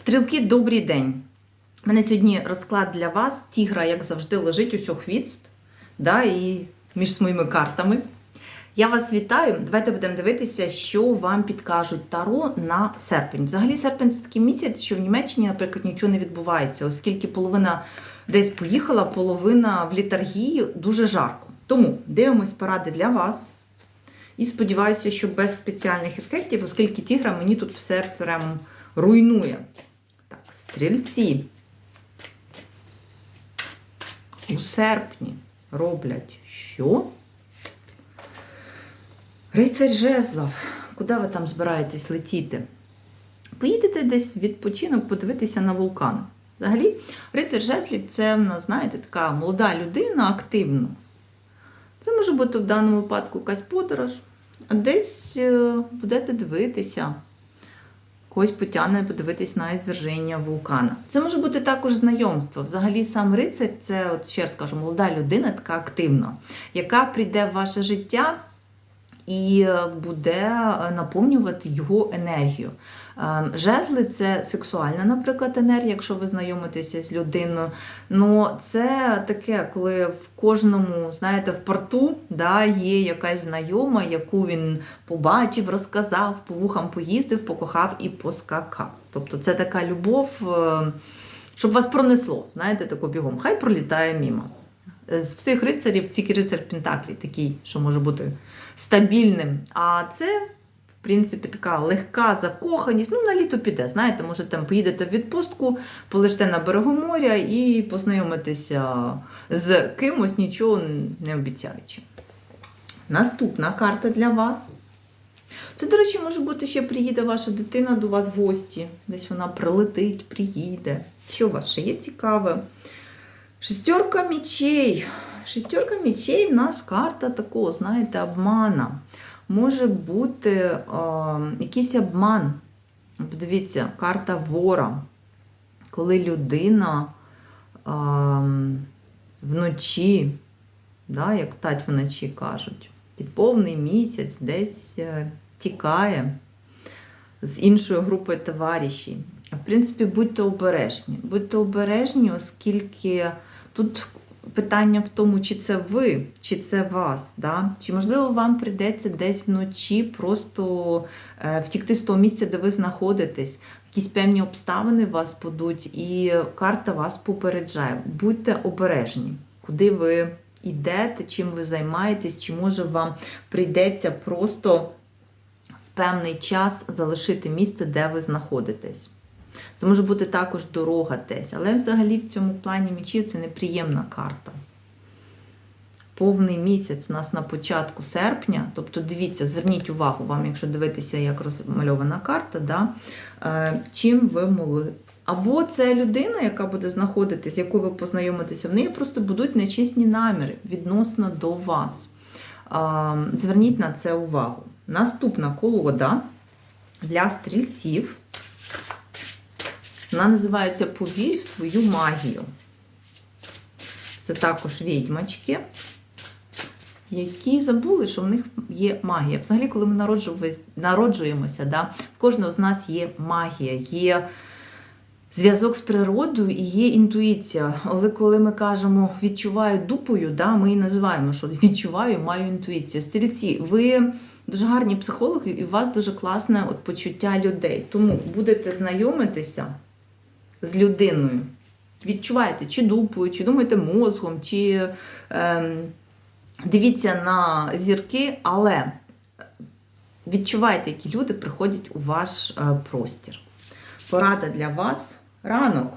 Стрілки, добрий день. У мене сьогодні розклад для вас. Тігра, як завжди, лежить усьо хвіст да, і між моїми картами. Я вас вітаю. Давайте будемо дивитися, що вам підкажуть Таро на серпень. Взагалі, серпень це такий місяць, що в Німеччині, наприклад, нічого не відбувається, оскільки половина десь поїхала, половина в літаргії дуже жарко. Тому дивимось поради для вас. І сподіваюся, що без спеціальних ефектів, оскільки тігра мені тут все прям руйнує. Стрільці у серпні роблять що? Рицарь Жезлов. Куди ви там збираєтесь летіти? Поїдете десь в відпочинок, подивитися на вулкан. Взагалі, рицар Жезлів це в нас, знаєте, така молода людина, активна. Це може бути в даному випадку якась подорож, а десь е, будете дивитися. Когось потягне подивитись на зверження вулкана. Це може бути також знайомство. Взагалі, сам рицар це, от ще раз кажу, молода людина, така активна, яка прийде в ваше життя і буде наповнювати його енергію. Е, Жезли це сексуальна, наприклад, енергія, якщо ви знайомитеся з людиною. Ну, це таке, коли в кожному, знаєте, в порту да, є якась знайома, яку він побачив, розказав, по вухам поїздив, покохав і поскакав. Тобто це така любов, е, щоб вас пронесло, знаєте, тако бігом. Хай пролітає мімо. З всіх рицарів тільки рицар Пентаклі, такий, що може бути стабільним. А це, в принципі, така легка закоханість. Ну, на літо піде. Знаєте, може, там поїдете в відпустку, полежте на берегу моря і познайомитеся з кимось, нічого не обіцяючи. Наступна карта для вас. Це, до речі, може бути, ще приїде ваша дитина до вас в гості. Десь вона прилетить, приїде. Що у вас ще є цікаве? Шестерка мечей. Шестерка мечей в нас карта такого, знаєте, обмана. Може бути е, якийсь обман. Подивіться, карта вора. Коли людина е, вночі, да, як тать вночі кажуть, під повний місяць десь е, тікає з іншої групи товаришів. В принципі, будьте обережні. Будьте обережні, оскільки тут питання в тому, чи це ви, чи це вас. Да? Чи, можливо, вам прийдеться десь вночі просто е, втікти з того місця, де ви знаходитесь. Якісь певні обставини вас подуть, і карта вас попереджає. Будьте обережні, куди ви йдете, чим ви займаєтесь, чи може вам прийдеться просто в певний час залишити місце, де ви знаходитесь. Це може бути також дорога десь. Але взагалі в цьому плані мечів це неприємна карта. Повний місяць у нас на початку серпня. Тобто, дивіться, зверніть увагу вам, якщо дивитися, як розмальована карта, да, е, чим ви могли. Або це людина, яка буде знаходитись, яку ви познайомитеся, в неї просто будуть нечесні наміри відносно до вас. Зверніть на це увагу. Наступна колода для стрільців. Вона називається Повір в свою магію. Це також відьмачки, які забули, що в них є магія. Взагалі, коли ми народжуємося, да, в кожного з нас є магія, є зв'язок з природою і є інтуїція. Але коли ми кажемо відчуваю дупою, да, ми і називаємо, що відчуваю, маю інтуїцію. Стрільці, ви. Дуже гарні психологи, і у вас дуже класне от почуття людей. Тому будете знайомитися з людиною. Відчуваєте, чи дупою, чи думаєте мозгом, чи е, дивіться на зірки, але відчувайте, які люди приходять у ваш е, простір. Порада для вас ранок.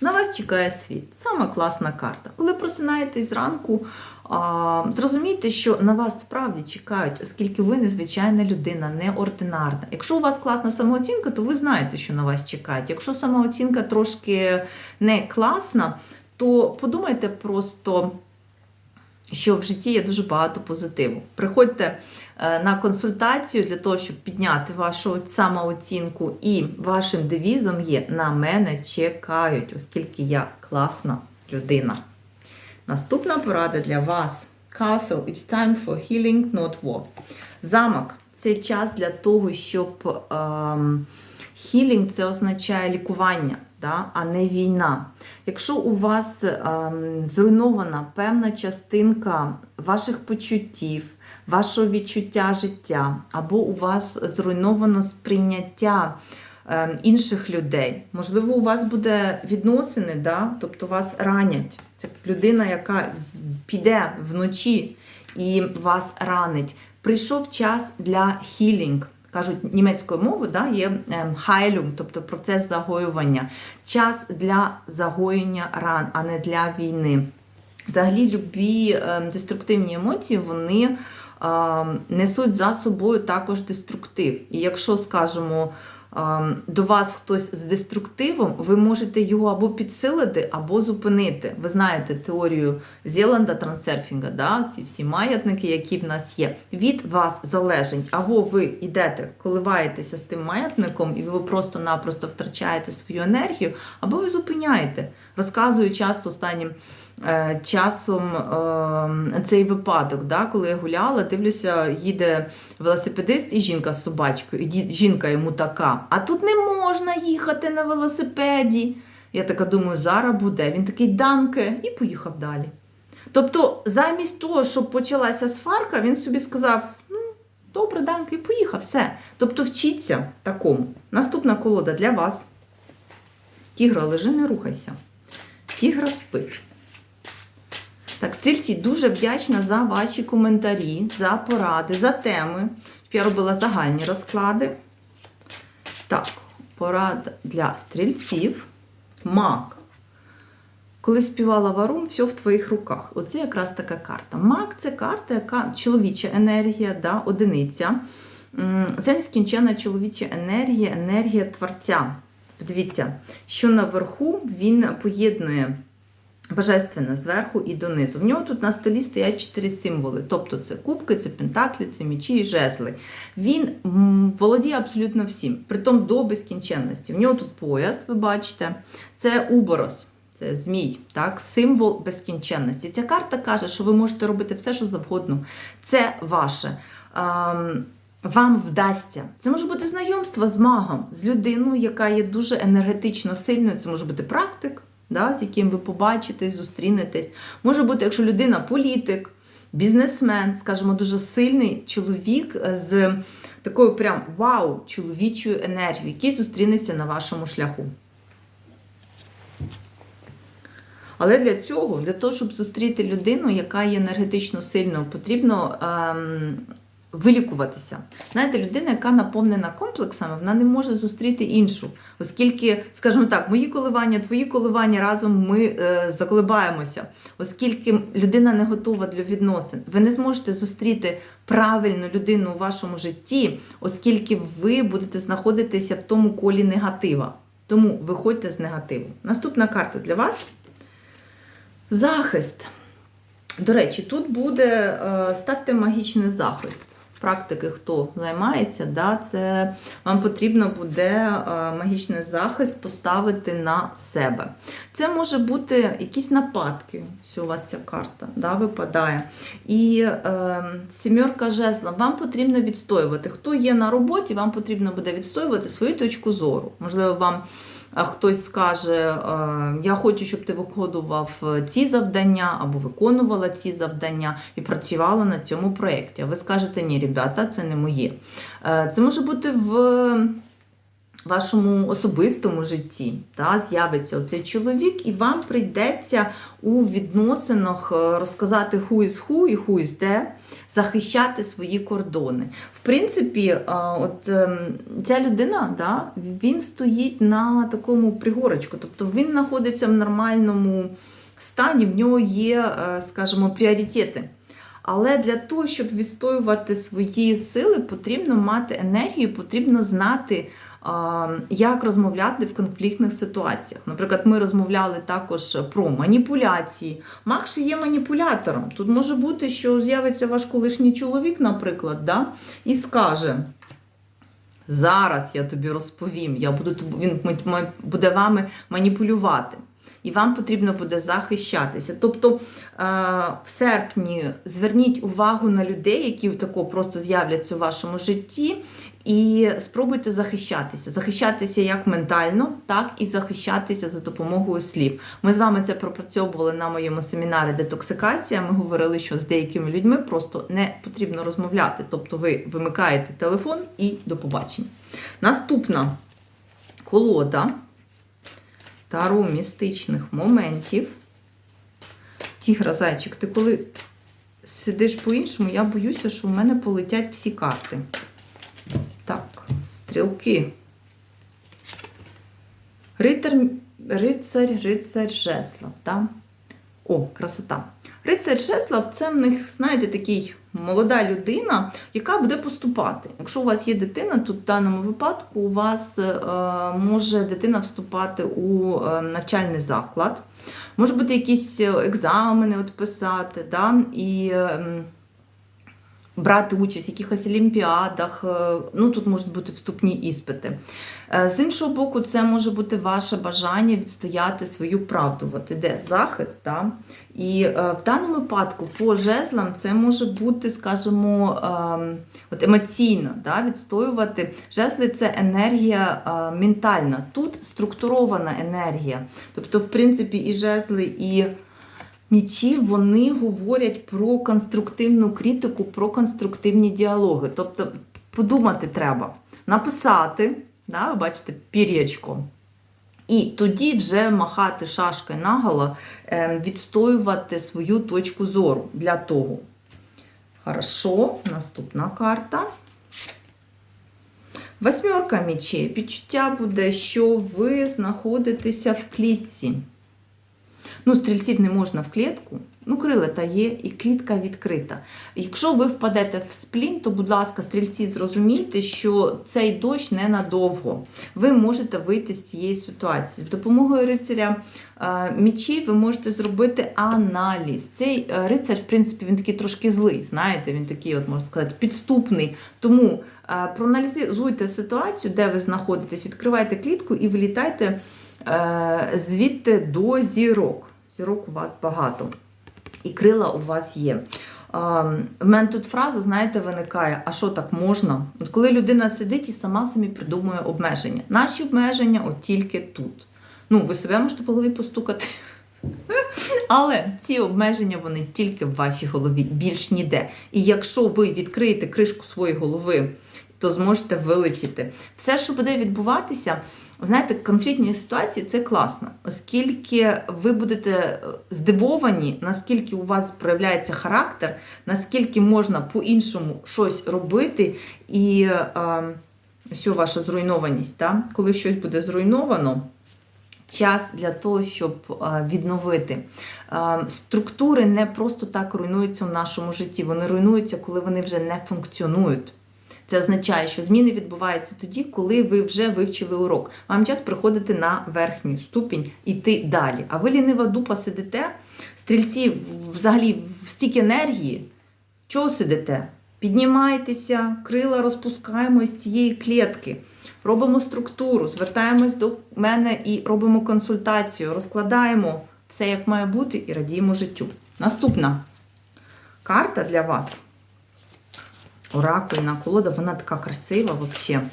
На вас чекає світ. Сама класна карта. Коли просинаєтесь зранку, а, зрозумійте, що на вас справді чекають, оскільки ви незвичайна людина, неординарна. Якщо у вас класна самооцінка, то ви знаєте, що на вас чекають. Якщо самооцінка трошки не класна, то подумайте просто. Що в житті є дуже багато позитиву. Приходьте е, на консультацію для того, щоб підняти вашу самооцінку, і вашим девізом є на мене чекають, оскільки я класна людина. Наступна порада для вас. Castle, it's time for healing, not war. Замок це час для того, щоб ем, це означає лікування, да, а не війна. Якщо у вас ем, зруйнована певна частинка ваших почуттів, вашого відчуття життя, або у вас зруйновано сприйняття ем, інших людей, можливо, у вас буде відносини, да, тобто вас ранять. Це людина, яка піде вночі і вас ранить. Прийшов час для хілінг. Кажуть німецькою мовою, да, є хайлюм, тобто процес загоювання. Час для загоєння ран, а не для війни. Взагалі, любі ем, деструктивні емоції вони ем, несуть за собою також деструктив. І якщо, скажімо, ем, до вас хтось з деструктивом, ви можете його або підсилити, або зупинити. Ви знаєте теорію Зеланда трансерфінга, да? ці всі маятники, які в нас є. Від вас залежить, або ви йдете, коливаєтеся з тим маятником, і ви просто-напросто втрачаєте свою енергію, або ви зупиняєте. Розказую часто останнім часом е, цей випадок, да, коли я гуляла, дивлюся, їде велосипедист і жінка з собачкою. І жінка йому така: а тут не можна їхати на велосипеді. Я така думаю, зараз буде. Він такий данке і поїхав далі. Тобто, замість того, щоб почалася сварка, він собі сказав: ну, добре, данке, і поїхав, все. Тобто, вчіться такому. Наступна колода для вас. Тігра, лежи, не рухайся. Тігра спить. Так, стрільці, дуже вдячна за ваші коментарі, за поради, за теми. Я робила загальні розклади. Так, порада для стрільців. Мак. Коли співала Варум, все в твоїх руках. Оце якраз така карта. Мак це карта, яка чоловіча енергія, да, одиниця. Це нескінченна чоловіча енергія, енергія творця. Подивіться, що наверху він поєднує божественне зверху і донизу. В нього тут на столі стоять чотири символи. Тобто це кубки, це пентаклі, це мічі і жезли. Він володіє абсолютно всім, притом до безкінченності. В нього тут пояс, ви бачите, це уборос. Це змій, так, символ безкінченності. Ця карта каже, що ви можете робити все, що завгодно. Це ваше. Ем, вам вдасться. Це може бути знайомство з магом, з людиною, яка є дуже енергетично сильною. Це може бути практик, да, з яким ви побачитесь, зустрінетесь. Може бути, якщо людина політик, бізнесмен, скажімо, дуже сильний чоловік з такою прям вау, чоловічою енергією, який зустрінеться на вашому шляху. Але для цього, для того, щоб зустріти людину, яка є енергетично сильною, потрібно ем, вилікуватися. Знаєте, людина, яка наповнена комплексами, вона не може зустріти іншу, оскільки, скажімо так, мої коливання, твої коливання разом ми е, заколебаємося, оскільки людина не готова для відносин. Ви не зможете зустріти правильну людину у вашому житті, оскільки ви будете знаходитися в тому колі негатива. Тому виходьте з негативу. Наступна карта для вас. Захист. До речі, тут буде е, ставте магічний захист. Практики, хто займається, да, це вам потрібно буде е, магічний захист поставити на себе. Це може бути якісь нападки. Ось у вас ця карта да, випадає. І е, сімерка жезла, вам потрібно відстоювати. Хто є на роботі, вам потрібно буде відстоювати свою точку зору. Можливо, вам хтось скаже, е, я хочу, щоб ти виконував ці завдання або виконувала ці завдання і працювала на цьому проєкті. А ви скажете, ні, ребята, це не моє. Е, Це може бути в вашому особистому житті. Та, З'явиться оцей чоловік, і вам прийдеться у відносинах е, розказати who is who і who is де, захищати свої кордони. В принципі, е, от ем, ця людина, да, він стоїть на такому пригорочку, тобто він знаходиться в нормальному стані, в нього є, е, скажімо, пріоритети. Але для того, щоб відстоювати свої сили, потрібно мати енергію, потрібно знати, як розмовляти в конфліктних ситуаціях. Наприклад, ми розмовляли також про маніпуляції. Ще є маніпулятором. Тут може бути, що з'явиться ваш колишній чоловік, наприклад, да, і скаже. Зараз я тобі розповім, я буду він буде вами маніпулювати. І вам потрібно буде захищатися. Тобто е, в серпні зверніть увагу на людей, які тако просто з'являться у вашому житті, І спробуйте захищатися. Захищатися як ментально, так і захищатися за допомогою слів. Ми з вами це пропрацьовували на моєму семінарі детоксикація. Ми говорили, що з деякими людьми просто не потрібно розмовляти. Тобто ви вимикаєте телефон і до побачення. Наступна колода таро містичних моментів. Тігра, зайчик, ти коли сидиш по-іншому, я боюся, що в мене полетять всі карти. Стрілки. Ритар, рицарь, рицарь Жеслав. Да? О, красота. Рицарь Жеслав це в них, знаєте, такий молода людина, яка буде поступати. Якщо у вас є дитина, то в даному випадку у вас е, може дитина вступати у е, навчальний заклад. Може бути якісь екзамени от писати, да? і е, брати участь в якихось олімпіадах. е, Ну, тут можуть бути вступні іспити. Е, З іншого боку, це може бути ваше бажання відстояти свою правду. От іде захист. Да? І е, в даному випадку по жезлам це може бути, скажімо, ем, от емоційно да? відстоювати. Жезли це енергія ментальна, тут структурована енергія. Тобто, в принципі, і жезли, і мічі вони говорять про конструктивну критику, про конструктивні діалоги. Тобто, подумати треба, написати, да, бачите, пір'ячко. І тоді вже махати шашкою наголо, е, відстоювати свою точку зору для того. Хорошо, наступна карта. Восьмерка мічей. Відчуття буде, що ви знаходитеся в клітці. Ну, стрільців не можна в клітку. Ну, крила та є, і клітка відкрита. Якщо ви впадете в сплін, то, будь ласка, стрільці, зрозумійте, що цей дощ ненадовго. Ви можете вийти з цієї ситуації. З допомогою рицаря е, мічів ви можете зробити аналіз. Цей е, рицар, в принципі, він такий трошки злий, знаєте, він такий, от можна сказати, підступний. Тому е, проаналізуйте ситуацію, де ви знаходитесь, відкривайте клітку і вилітайте звідти до зірок. Зірок у вас багато. І крила у вас є. В мене тут фраза, знаєте, виникає, а що так можна? От коли людина сидить і сама собі придумує обмеження. Наші обмеження от тільки тут. Ну, ви себе можете по голові постукати. Але ці обмеження вони тільки в вашій голові, більш ніде. І якщо ви відкриєте кришку своєї голови, то зможете вилетіти. Все, що буде відбуватися, знаєте, конфліктні ситуації це класно, оскільки ви будете здивовані, наскільки у вас проявляється характер, наскільки можна по-іншому щось робити, і е, ось ваша зруйнованість, та? коли щось буде зруйновано. Час для того, щоб е, відновити. Е, Структури не просто так руйнуються в нашому житті. Вони руйнуються, коли вони вже не функціонують. Це означає, що зміни відбуваються тоді, коли ви вже вивчили урок. Вам час приходити на верхню ступінь іти далі. А ви лінива дупа сидите, стрільці взагалі в стільки енергії. Чого сидите? Піднімайтеся, крила розпускаємо з цієї клітки. Робимо структуру, звертаємось до мене і робимо консультацію, розкладаємо все, як має бути, і радіємо життю. Наступна карта для вас. Оракульна колода, вона така красива взагалі.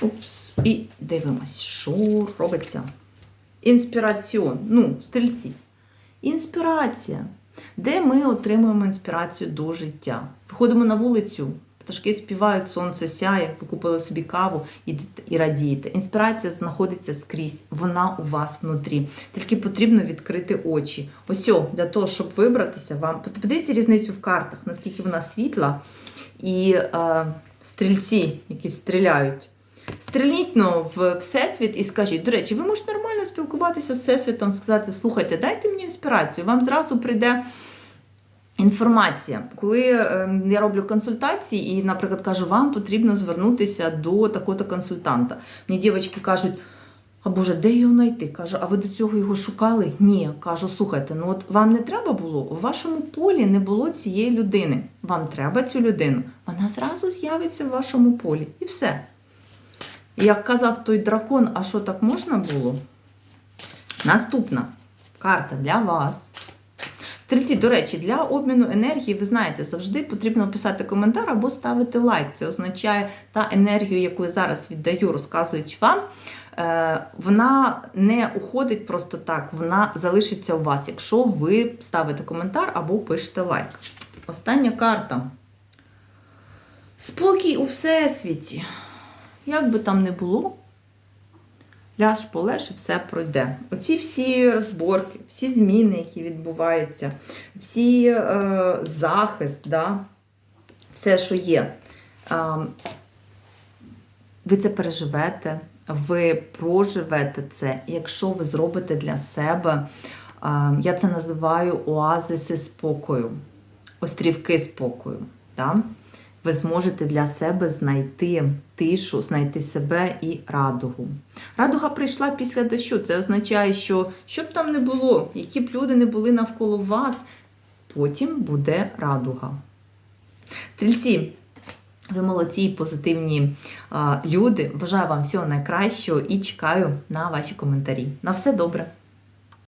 Упс. І дивимось, що робиться. Інспіраціон. Ну, стрільці. Інспірація. Де ми отримуємо інспірацію до життя? Виходимо на вулицю, пташки співають, сонце сяє, ви купили собі каву і, радієте. Інспірація знаходиться скрізь, вона у вас внутрі. Тільки потрібно відкрити очі. Ось для того, щоб вибратися, вам подивіться різницю в картах, наскільки вона світла, і е, стрільці, які стріляють. Стрільніть ну, в Всесвіт і скажіть, до речі, ви можете нормально спілкуватися з Всесвітом, сказати, слухайте, дайте мені інспірацію, вам зразу прийде інформація. Коли е, я роблю консультації і, наприклад, кажу, вам потрібно звернутися до такого-то консультанта. Мені дівчатки кажуть, а Боже, де його знайти? Кажу, а ви до цього його шукали? Ні. Кажу, слухайте, ну от вам не треба було, у вашому полі не було цієї людини. Вам треба цю людину. Вона зразу з'явиться в вашому полі. І все. Як казав той дракон, а що так можна було? Наступна карта для вас. Стрільці, до речі, для обміну енергії, ви знаєте, завжди потрібно писати коментар або ставити лайк. Це означає та енергію, яку я зараз віддаю, розказуючи вам. е, Вона не уходить просто так, вона залишиться у вас, якщо ви ставите коментар або пишете лайк. Остання карта. Спокій у всесвіті. Як би там не було, ляж полеж і все пройде. Оці всі розборки, всі зміни, які відбуваються, всі е, захист, да? все, що є. Е, ви це переживете, ви проживете це, якщо ви зробите для себе, е, я це називаю оазиси спокою, острівки спокою. Да? Ви зможете для себе знайти тишу, знайти себе і радугу. Радуга прийшла після дощу. Це означає, що що б там не було, які б люди не були навколо вас, потім буде радуга. Стрільці, ви молодці і позитивні люди. Бажаю вам всього найкращого і чекаю на ваші коментарі. На все добре!